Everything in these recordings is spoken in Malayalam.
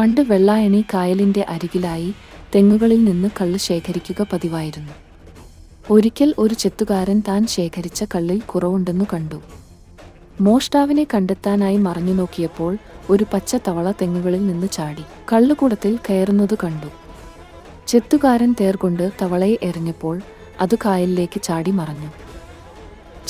പണ്ട് വെള്ളായണി കായലിന്റെ അരികിലായി തെങ്ങുകളിൽ നിന്ന് കള്ള് ശേഖരിക്കുക പതിവായിരുന്നു. ഒരിക്കൽ ഒരു ചെത്തുകാരൻ താൻ ശേഖരിച്ച കള്ളിൽ കുറവുണ്ടെന്നു കണ്ടു. മോഷ്ടാവിനെ കണ്ടെത്താനായി മറഞ്ഞു നോക്കിയപ്പോൾ ഒരു പച്ച തവള തെങ്ങുകളിൽ നിന്ന് ചാടി. കള്ളുകൂടത്തിൽ കയറുന്നത് കണ്ടു. ചെത്തുകാരൻ തേർകൊണ്ട് തവളയെ എറിഞ്ഞപ്പോൾ അത് കായലിലേക്ക് ചാടി മറഞ്ഞു.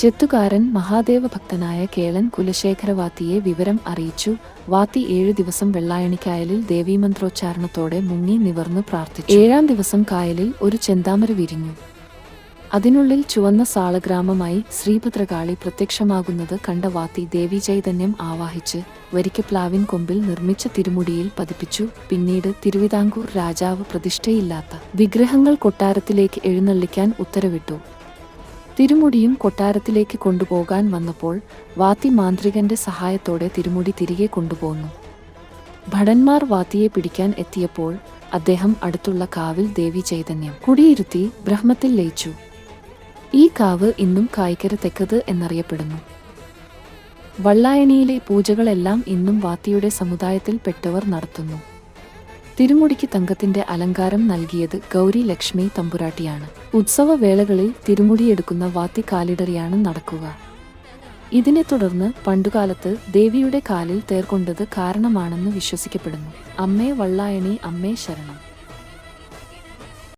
ചെത്തുകാരൻ മഹാദേവ ഭക്തനായ കേളൻ കുലശേഖരവാത്തിയെ വിവരം അറിയിച്ചു. വാത്തി ഏഴു ദിവസം വെള്ളായണിക്കായലിൽ ദേവീമന്ത്രോച്ചാരണത്തോടെ മുങ്ങി നിവർന്നു പ്രാർത്ഥിച്ചു. ഏഴാം ദിവസം കായലിൽ ഒരു ചെന്താമര വിരിഞ്ഞു. അതിനുള്ളിൽ ചുവന്ന സാളഗ്രാമമായി ശ്രീഭദ്രകാളി പ്രത്യക്ഷമാകുന്നത് കണ്ട വാത്തി ദേവി ചൈതന്യം ആവാഹിച്ച് വരിക്കപ്ലാവിൻ കൊമ്പിൽ നിർമ്മിച്ച തിരുമുടിയിൽ പതിപ്പിച്ചു. പിന്നീട് തിരുവിതാംകൂർ രാജാവ് പ്രതിഷ്ഠയില്ലാത്ത വിഗ്രഹങ്ങൾ കൊട്ടാരത്തിലേക്ക് എഴുന്നള്ളിക്കാൻ ഉത്തരവിട്ടു. തിരുമുടിയും കൊട്ടാരത്തിലേക്ക് കൊണ്ടുപോകാൻ വന്നപ്പോൾ വാത്തി മാന്ത്രികന്റെ സഹായത്തോടെ തിരുമുടി തിരികെ കൊണ്ടുപോന്നു. ഭടന്മാർ വാത്തിയെ പിടിക്കാൻ എത്തിയപ്പോൾ അദ്ദേഹം അടുത്തുള്ള കാവിൽ ദേവി ചൈതന്യം കുടിയിരുത്തി ബ്രഹ്മത്തിൽ ലയിച്ചു. ഈ കാവ് ഇന്നും കായ്ക്കര തെക്കത് എന്നറിയപ്പെടുന്നു. വള്ളായണിയിലെ പൂജകളെല്ലാം ഇന്നും വാത്തിയുടെ സമുദായത്തിൽപ്പെട്ടവർ നടത്തുന്നു. തിരുമുടിക്ക് തങ്കത്തിന്റെ അലങ്കാരം നൽകിയത് ഗൗരി ലക്ഷ്മി തമ്പുരാട്ടിയാണ്. ഉത്സവവേളകളിൽ തിരുമുടിയെടുക്കുന്ന വാത്തി കാലിടറിയാണ് നടക്കുക. ഇതിനെ തുടർന്ന് പണ്ടുകാലത്ത് ദേവിയുടെ കാലിൽ തേർക്കൊണ്ടത് കാരണമാണെന്ന് വിശ്വസിക്കപ്പെടുന്നു. അമ്മേ വള്ളായണി അമ്മേ ശരണം.